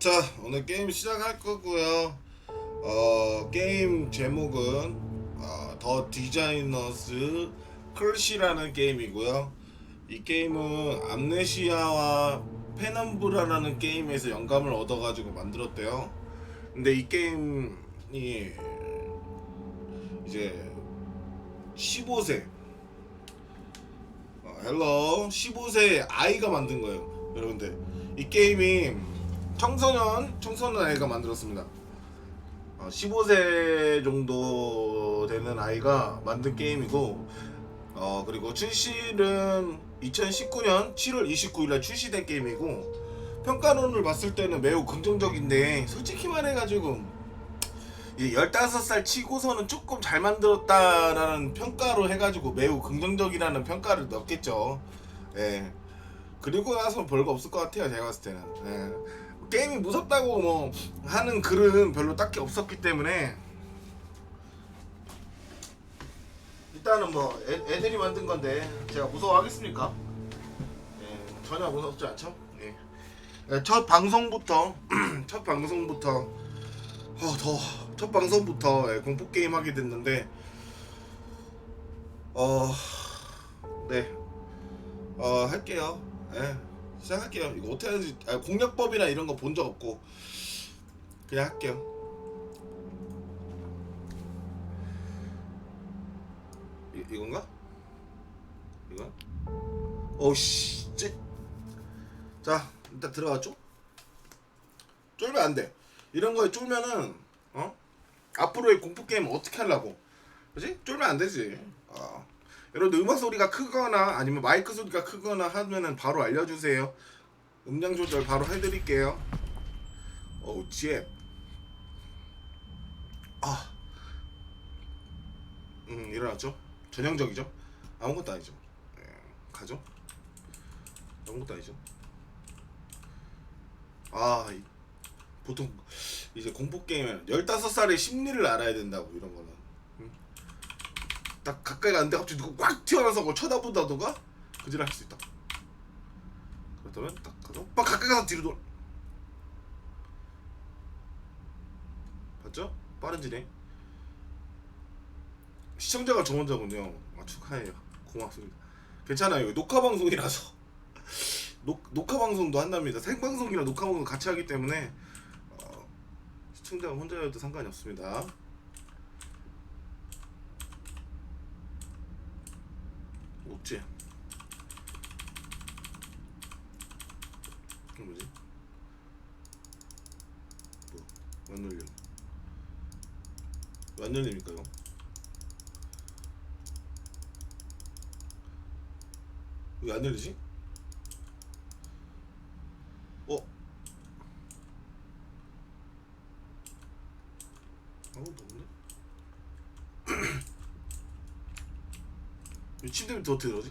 자 오늘 게임 시작할 거고요. 어 게임 제목은 어, 더 디자이너스 클시라는 게임이고요. 이 게임은 암네시아와 페넘브라라는 게임에서 영감을 얻어가지고 만들었대요. 근데 이 게임이 이제 15세. 어, 헬로. 15세 아이가 만든 거예요 여러분들. 이 게임이 청소년 청소년 아이가 만들었습니다 어, 15세 정도 되는 아이가 만든 게임이고 어 그리고 출시는 2019년 7월 29일날 출시된 게임이고 평가론을 봤을 때는 매우 긍정적인데 솔직히 말해가지고 이 15살 치고서는 조금 잘 만들었다라는 평가로 해가지고 매우 긍정적이라는 평가를 넣겠죠. 예. 그리고 나서 별거 없을 것 같아요. 제가 봤을 때는. 예. 게임이 무섭다고 뭐 하는 글은 별로 딱히 없었기 때문에 일단은 뭐 애, 애들이 만든 건데 제가 무서워하겠습니까? 예, 전혀 무섭지 않죠? 예. 예, 첫 방송부터 첫 방송부터 어, 더, 첫 방송부터 예, 공포 게임 하게 됐는데 어, 네, 어 할게요. 예, 시작할게요. 이거 어떻게 하는지 아, 공략법이나 이런 거 본 적 없고 그냥 할게요. 이, 이건가? 이거? 오씨, 찌. 자, 일단 들어가죠. 쫄면 안 돼. 이런 거에 쫄면은 어 앞으로의 공포 게임 어떻게 하려고? 그지? 쫄면 안 되지. 어. 여러분들 음악 소리가 크거나 아니면 마이크 소리가 크거나 하면은 바로 알려주세요. 음량 조절 바로 해드릴게요. 어우 จี๊. 아. 음 일어났죠? 전형적이죠? 아무것도 아니죠. 예, 가죠? 아무것도 아니죠. 아 이, 보통 이제 공포 게임은 15살의 심리를 알아야 된다고 이런 거는. 응? 딱 가까이 갔는데 갑자기 누가 꽉 튀어나와서 그걸 쳐다본다던가 그지를 할 수 있다. 그렇다면 딱 가서 막 가까이 가서 뒤로 돌. 봤죠? 빠른 진행. 시청자가 저 혼자군요. 아, 축하해요. 고맙습니다. 괜찮아요. 녹화 방송이라서 녹, 녹화 방송도 한답니다. 생방송이랑 녹화 방송 같이 하기 때문에 어, 시청자가 혼자여도 상관이 없습니다. 없지? 뭐지? 뭐? 열립니까 이거? 왜안 열리지? 어? 아무것도 없네? 이 침대 밑에 어떻게 들어가지?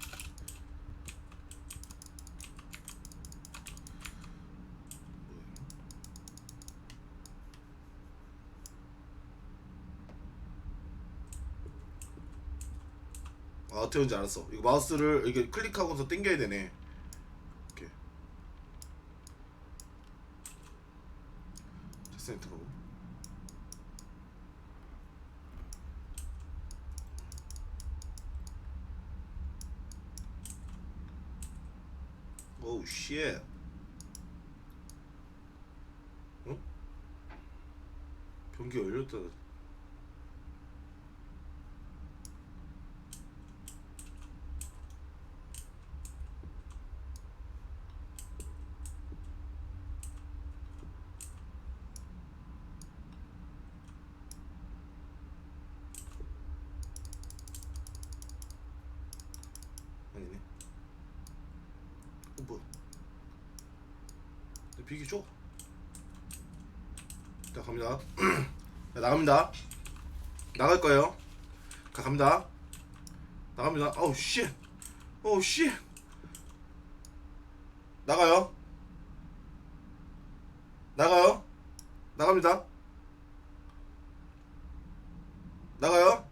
아 어떻게 하는지 알았어. 이거 마우스를 이렇게 클릭하고서 당겨야 되네. 이렇게 센터 가고 오우 쉣 응? 변기 열렸다 아니네. 어 뭐야? 내 비기 줘. 자 갑니다. 자, 나 갑니다. 나갈 거예요. 가 갑니다. 나갑니다. 어우 씨. 어우 씨. 나가요. 나가요. 나갑니다. 나가요.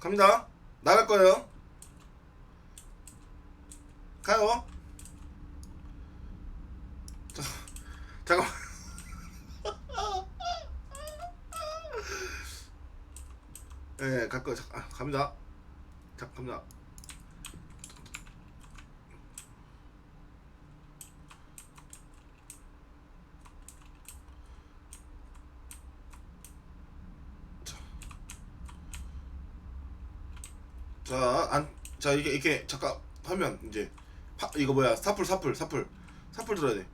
갑니다. 나갈 거예요. 가요. 자, 잠깐만. 예, 갈 거, 아, 갑니다. 자, 갑니다. 자, 자, 안, 자 이게 이게 잠깐 하면 이제 파, 이거 뭐야? 사풀, 사풀, 사풀, 사풀 들어야 돼.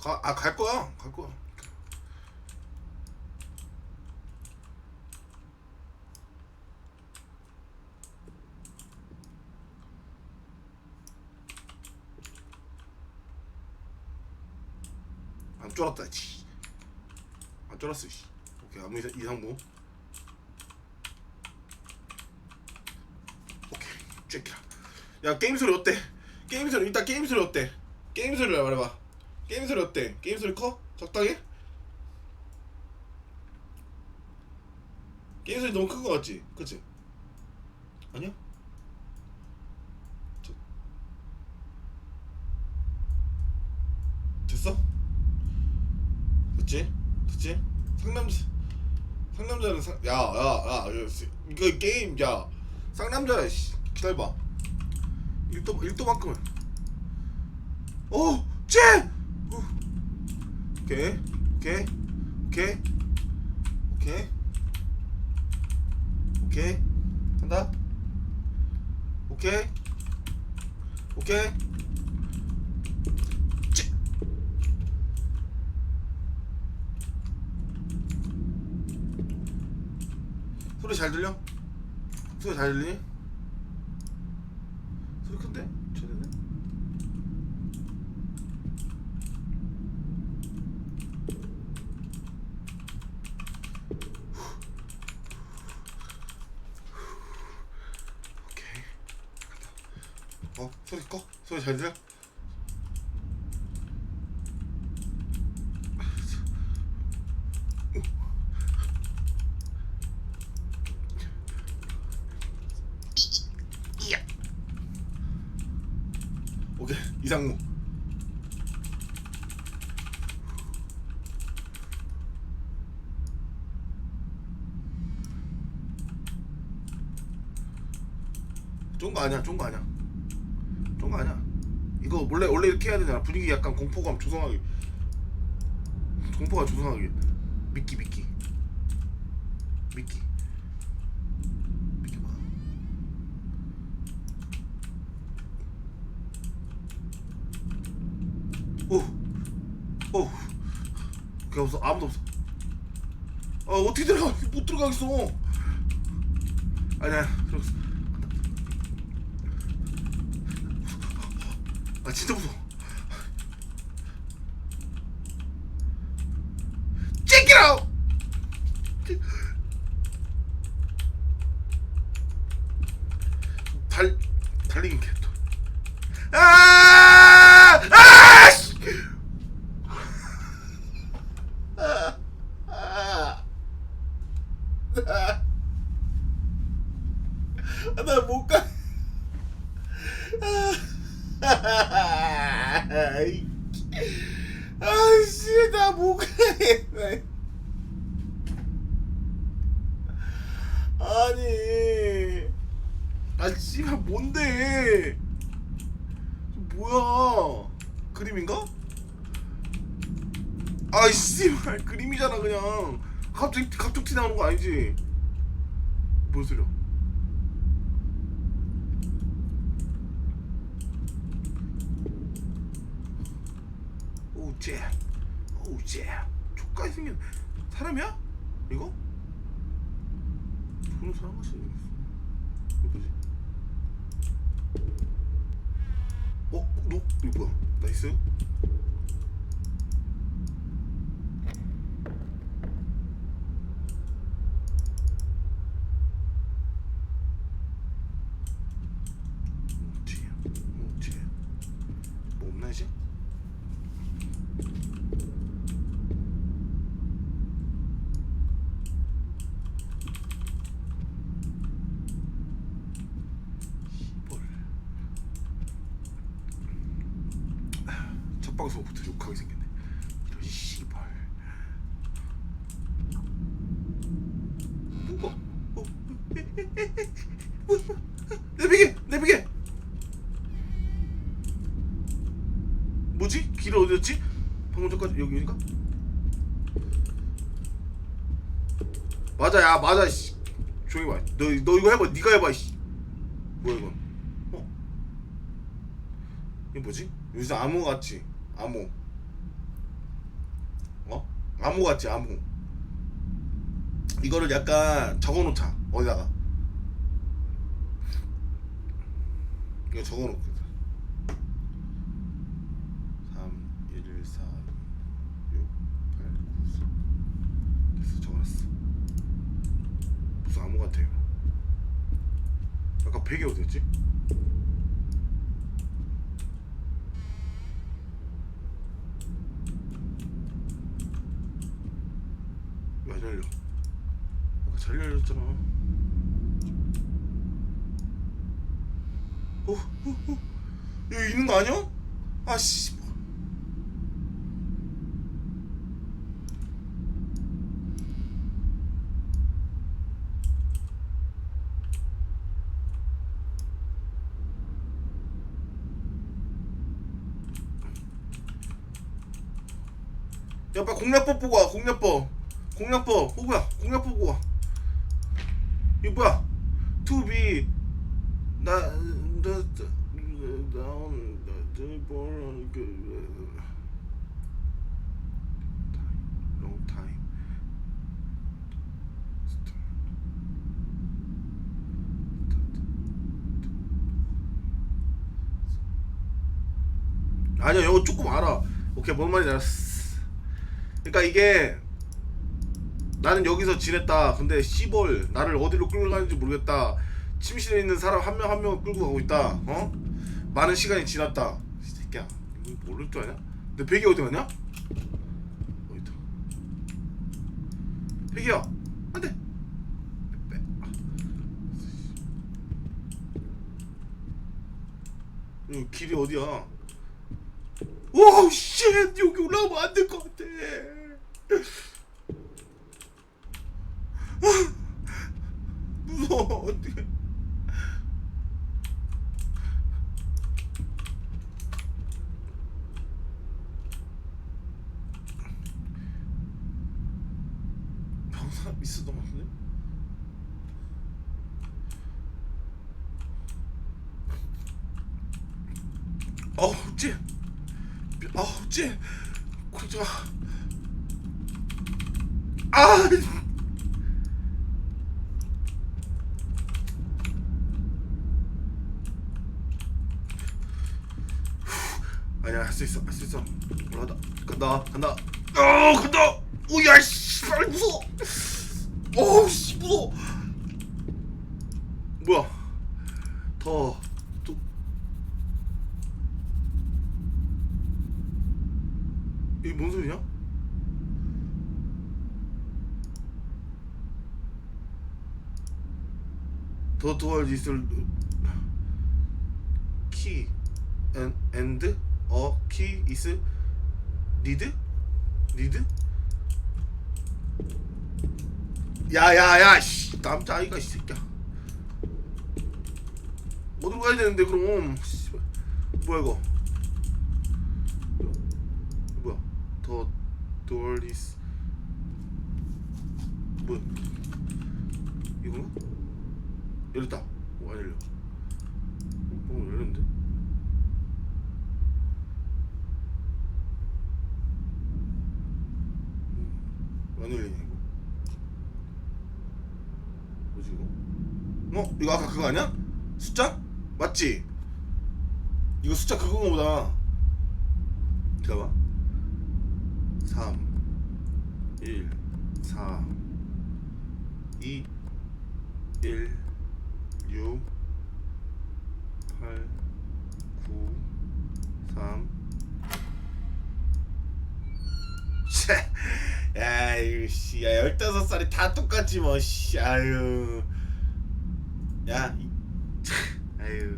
가, 아, 갈 거야. 갈 거야. 안 쫄았다, 씨. 안 쫄았어, 씨. 오케이, 아무 이상, 이상무. 오케이, 쬐끼라. 야, 게임 소리 어때? 게임 소리, 일단 게임 소리 어때? 게임 소리 말해봐. 게임 소리 어때? 게임 소리 커? 적당해? 게임 소리 너무 큰 거 같지? 그치? 아니야? 저- 됐어? 됐지? 됐지? 상남자 상남자는 상... 야, 야, 야, 이거 게임, 야, 상남자야, 씨, 기다려봐. 1도, 1도만큼은. 오, 쟤! 후. 오케이, 오케이, 오케이, 오케이, 오케이, 한다. 오케이, 오케이. 쟤! 소리 잘 들려? 소리 잘 들리니? 소리 큰데? 최대네? 오케이 간다 어? 소리 오케이 이상무. 좋은 거 아니야 좋은 거 아니야. 좋은 거 아니야 이거 원래 원래 이렇게 해야 되잖아. 분위기 약간 공포감 조성하게 공포가 조성하게 미끼 미끼. 미끼. 미끼 봐 오, 오, 그게 없어. 아무도 없어. 아 어떻게 들어가? 못 들어가겠어. 아니야. 들어갔어. 진짜 무서워. Check. 달 달리긴 개또. 아! 아! 씨! 아! 아! 아, 나못 가. 아, 이- 아이씨, 나못 가겠네. 아니, 아, 씨발, 뭔데? 뭐야? 그림인가? 아이 씨발 그림이잖아 그냥 갑자기 갑툭튀 나오는 거 아니지? 뭔 소리야? 오제 오제 족까지 생긴 사람이야? 이거? 저런 사람 같이 생겼어 이거 뭐지? 어? 너? 이거 뭐야? 나이스? 뒤에 어, 뒤에 뭐 없나 이제? 방송부터 욕하게 생겼네 이런 씨발 뭐가 어? 내 베개 내 베개 뭐지? 길 어디였지? 방금 전까지 여기인가? 맞아 야 맞아 씨. 조용히 봐 너 너 이거 해봐. 네가 해봐 씨. 뭐야 이건 어? 이게 뭐지? 여기서 암호 같지? 암호. 어? 암호 같지 암호. 이거를 약간 적어놓자 어디다가. 이거 적어놓겠다 3 1 4 6 8 9 10 됐어 적어놨어 무슨 암호 같아요 아까 베개 어디였지? 왜안 열려? 아까 잘 열렸잖아 어? 어? 어? 여기 있는 거 아니야? 아씨 야 빨리 공략법 보고 와 공략법 공략법 호구야 공략법 보고 와 이거 뭐야 to be 나 나, 다운 long time 아니야 이거 조금 알아 오케이 뭔 말인지 알았어 그러니까 이게 나는 여기서 지냈다 근데 씨벌 나를 어디로 끌고 가는지 모르겠다 침실에 있는 사람 한 명 한 명을 끌고 가고 있다 어? 많은 시간이 지났다 이 새끼야 이거 모를 줄 아냐? 내 베개 어디 갔냐? 어디다 베개야 안돼 빼. 아. 여기 길이 어디야 와우 쉣 여기 올라가면 안 될 것 같아 아, 무서워 어떡해. 병사 있었던 것 같은데? 어우 찌 어우 찌 그저 아! 아니야 할 수 있어 할 수 있어. 올라간다 간다 간다. 어 간다! 오야 씨발 무서워 어우 씨 무서워 뭐야? 더또 이게 뭔 소리냐? 더 도월 있을 키 엔, 엔드? 어키 이스 리드? 리드? 야야야 씨. 남자 아이가 이 새끼야. 어디로 가야 되는데 그럼? 씨발. 뭐야 이거? 뭐야? 더 돌리스 뭐야? 이건가? 열렸다 오, 안 열려 어 열렸는데 음, 안 열리냐 이거 뭐지 이거 어? 이거 아까 그거 아니야? 숫자? 맞지? 이거 숫자 그건가 보다 잠깐만 3 1 4 2 1 6 8 9 3 야, 이거 씨, 야, 15살이 다 똑같지 뭐, 씨, 아유. 야, 이, 아유.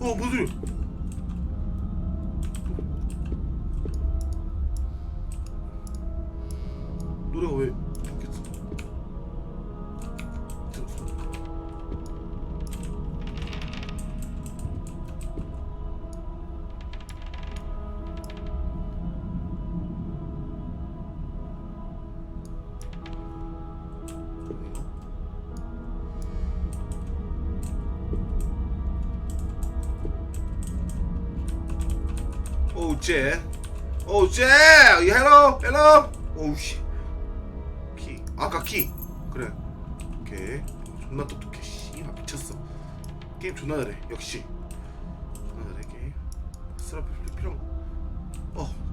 어, 무슨 Hello, hello. Oh, 씨. 키. 아까 키. 그래. 오케이. 존나 똑똑해. 씨, 나 미쳤어. 게임 존나 잘해. 역시. 존나 잘해 게임. 스라프 필요한 거. 어.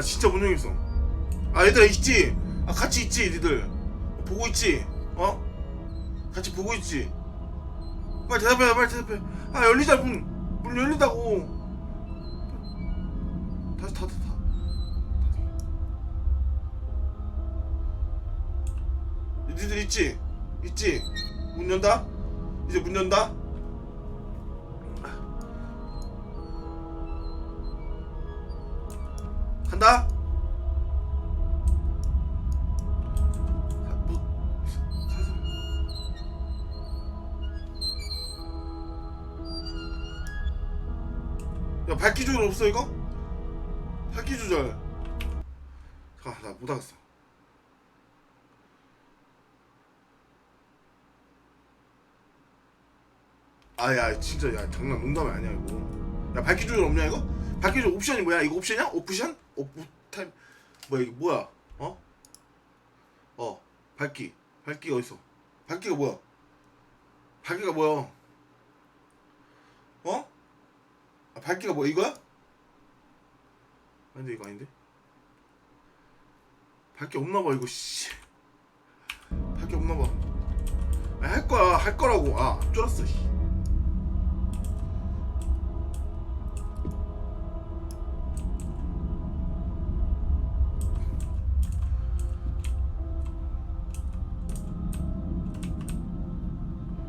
아 진짜 문 열겠어 아 얘들아 있지? 아 같이 있지 니들. 보고 있지? 어? 같이 보고 있지? 빨리 대답해 빨리 대답해. 아 열리자 문, 문 열린다고. 다시 닫아. 니들 있지? 있지? 문 연다? 이제 문 연다 없어 이거? 밝기 조절 아나 못 하겠어 아야 진짜 야 장난 농담이 아니야 이거 야 밝기 조절 없냐 이거? 밝기 조절 옵션이 뭐야 이거 옵션이야? 오프션? 오프 타임 뭐야 이거 뭐야 어? 어 밝기 밝기가 어딨어 밝기가 뭐야 밝기가 뭐야 어? 아, 밝기가 뭐야 이거야? 아닌데 이거 아닌데 밝기 없나봐 이거 씨 밝기 없나봐 아, 할 거야 할 거라고 아 쫄았어 씨.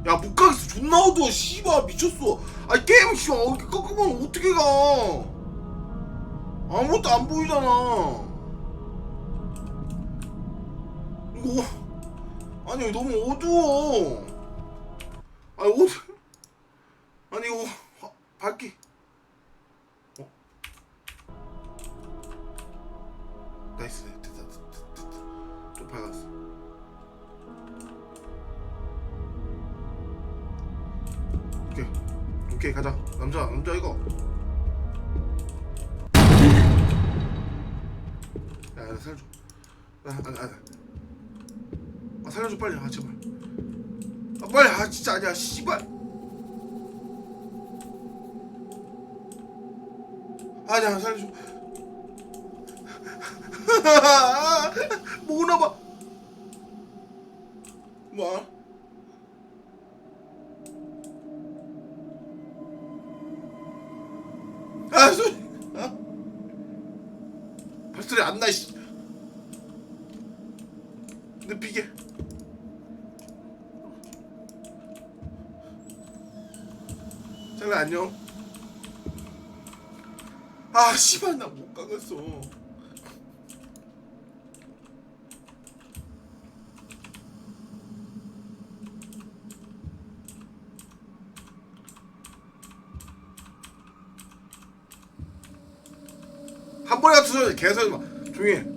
야, 못 가겠어. 존나 어두워. 씨발, 미쳤어. 아니, 게임, 씨발, 어, 꺾으면 어떻게 가? 아무것도 안 보이잖아. 이거, 아니, 너무 어두워. 아니, 어두, 아니, 이거, 화, 밝기. 어? 나이스, 됐다, 됐다, 됐다. 좀 밝았어. 오케이 오케이 가자 남자 남자 이거 야 나 살려줘. 아, 아, 아, 아 살려줘 빨리. 아 제발. 아 빨리. 아 진짜 아니야. 씨발. 아니야 살려줘. 뭐 오나봐. 뭐 안나 씨. 비계 장난 안녕 아 씨발 나 못 가겠어. 한 번에 같은 소리 개소리 마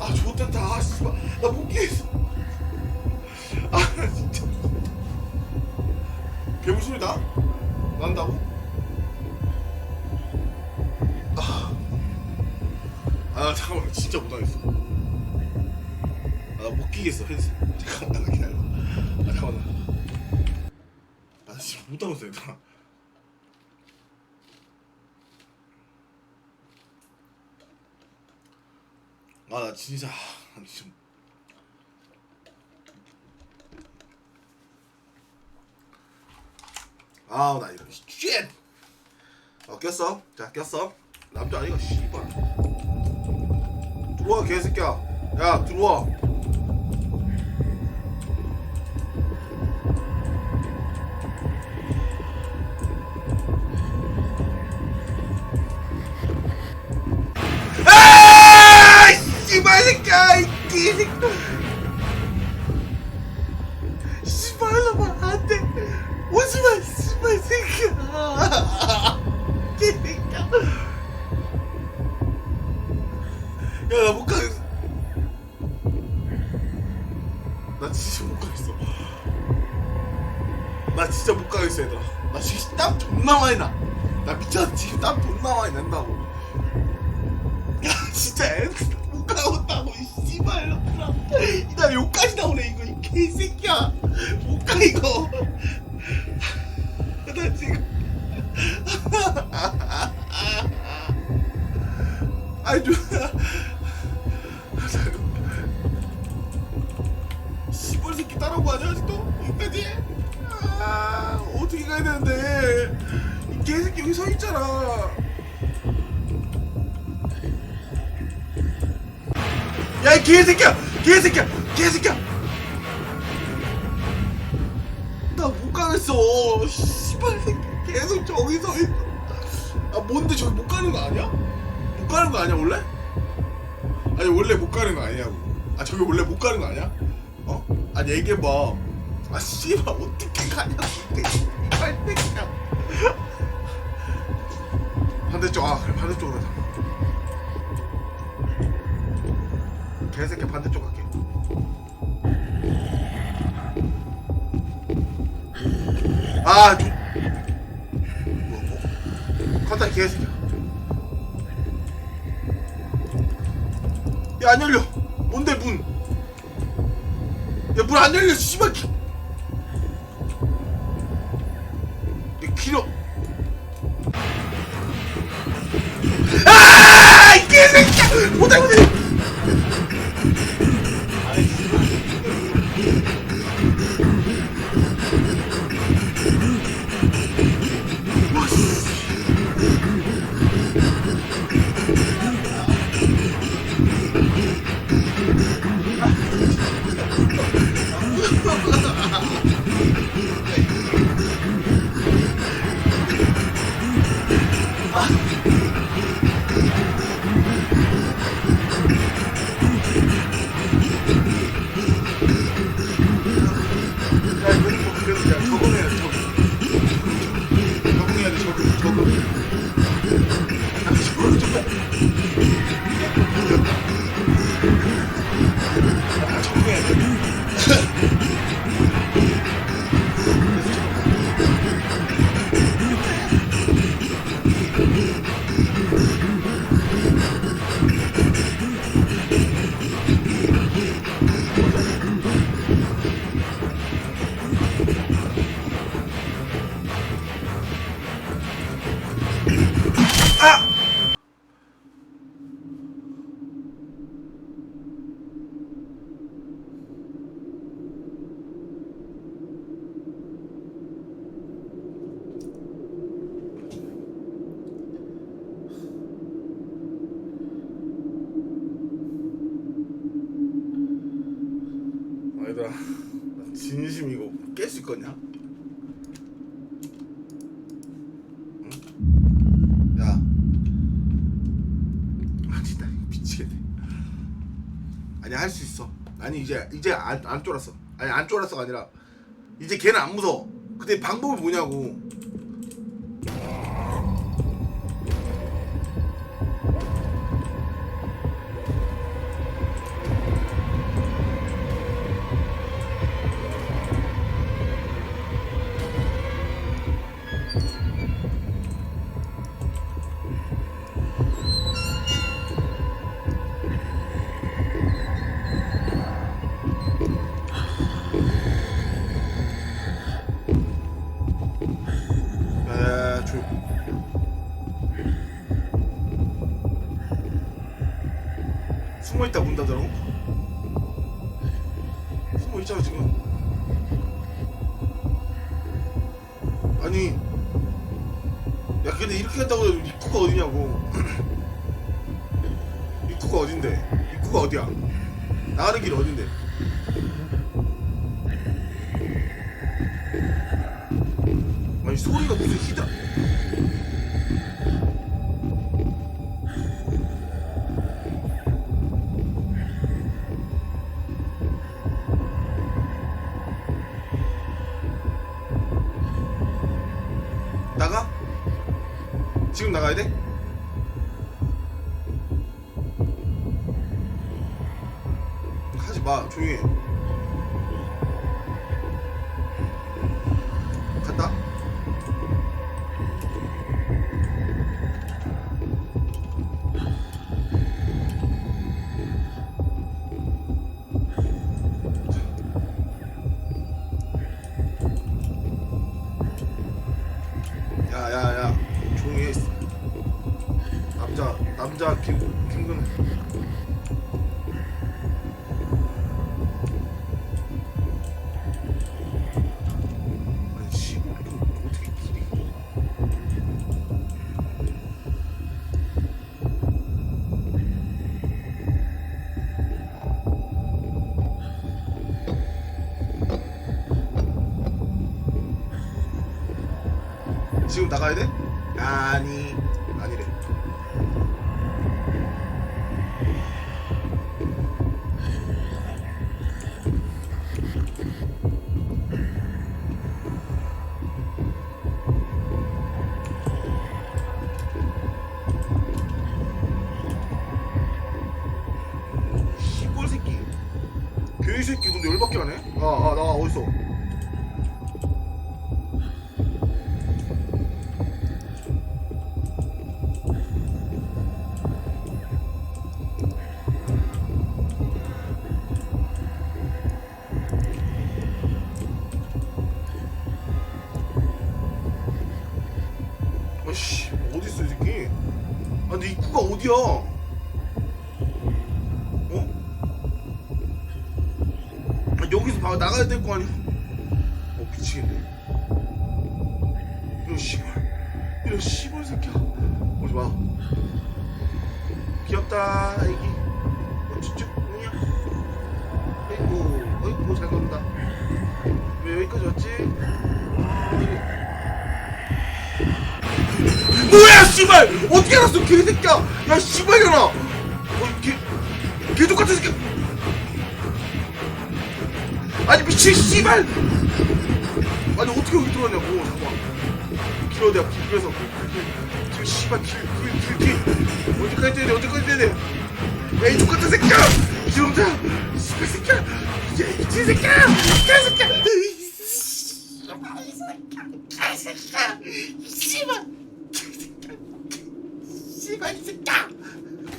아, 좋겠다. 아, 씨발. 나못 깨겠어. 아, 나 진짜. 괴물 소리 나? 난다고? 아, 아 잠깐만 진짜 못하겠어 아, 나못 끼겠어 헤드셋 잠깐만 나 기다려 아 잠깐만 나 진짜 못하겠어 얘들아 아 나 진짜. 아니 좀 아우 나 이런 쉣! 어 꼈어. 자 꼈어. 남자 아니가 씨발. 들어와 개새끼야. 야 들어와 아 씨발 새 이 개새끼 여기 서 있잖아 야 이 개새끼야 개새끼야 개새끼야 나 못 가겠어 씨발 새끼 계속 저기 서 있어 아 뭔데 저기 못 가는 거 아니야? 못 가는 거 아니야 원래? 아니 원래 못 가는 거 아니냐고 아 저기 원래 못 가는 거 아니야? 어? 아니 얘기해봐 아 씨발 어떻게 가냐고 반대쪽 아 그래 반대쪽으로 가자. 개새끼 반대쪽 갈게. 아 좀... 뭐, 뭐. 간다 개새끼야. 야안 열려. 뭔데 문? 야 문 안 열려 씨발 Yeah. 아니 할 수 있어. 아니 이제 이제 안, 안 쫄았어. 아니 안 쫄았어가 아니라 이제 걔는 안 무서워. 근데 방법이 뭐냐고. 야 근데 이렇게 한다고 해도 입구가 어디냐고. 입구가 어딘데? 입구가 어디야? 나가는 길 어딘데? 아니 소리가 무슨 히다 가야 돼? 하지 마 조용히 해 남자 김 김근 지금 나가야 돼? 시골 새끼. 교회 새끼. 근데 열받게 하네? 아 아 나 어딨어 씨발! 어떻게 알았어 개새끼야! 야 씨발이잖아 어, 개 개족 같은 새끼! 아니 미친 씨발! 아니 어떻게 여기 들어왔냐고 잠깐만. 길어 내가 길 그래서. 지금 씨발 길길길 언제까지 뛰어야 돼 언제까지 뛰어야 돼? 야 이 족같은 새끼야! 지금자 씨발 새끼야! 야이 미친 새끼야! 개새끼야! 개새끼야! 씨발 씨발 이 새끼야.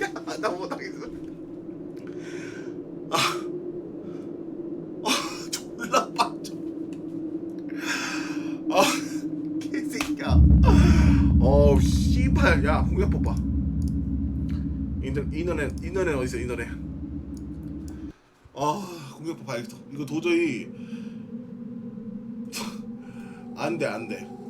야 나 못하겠어. 아, 아 졸라 빠져. 아 개새끼야. 어우 씨발. 야 홍역 뽑아 인터 인터넷 인터넷 어디 있어 인터넷 아 공격 봐야겠다. 이거 도저히. 안돼 안돼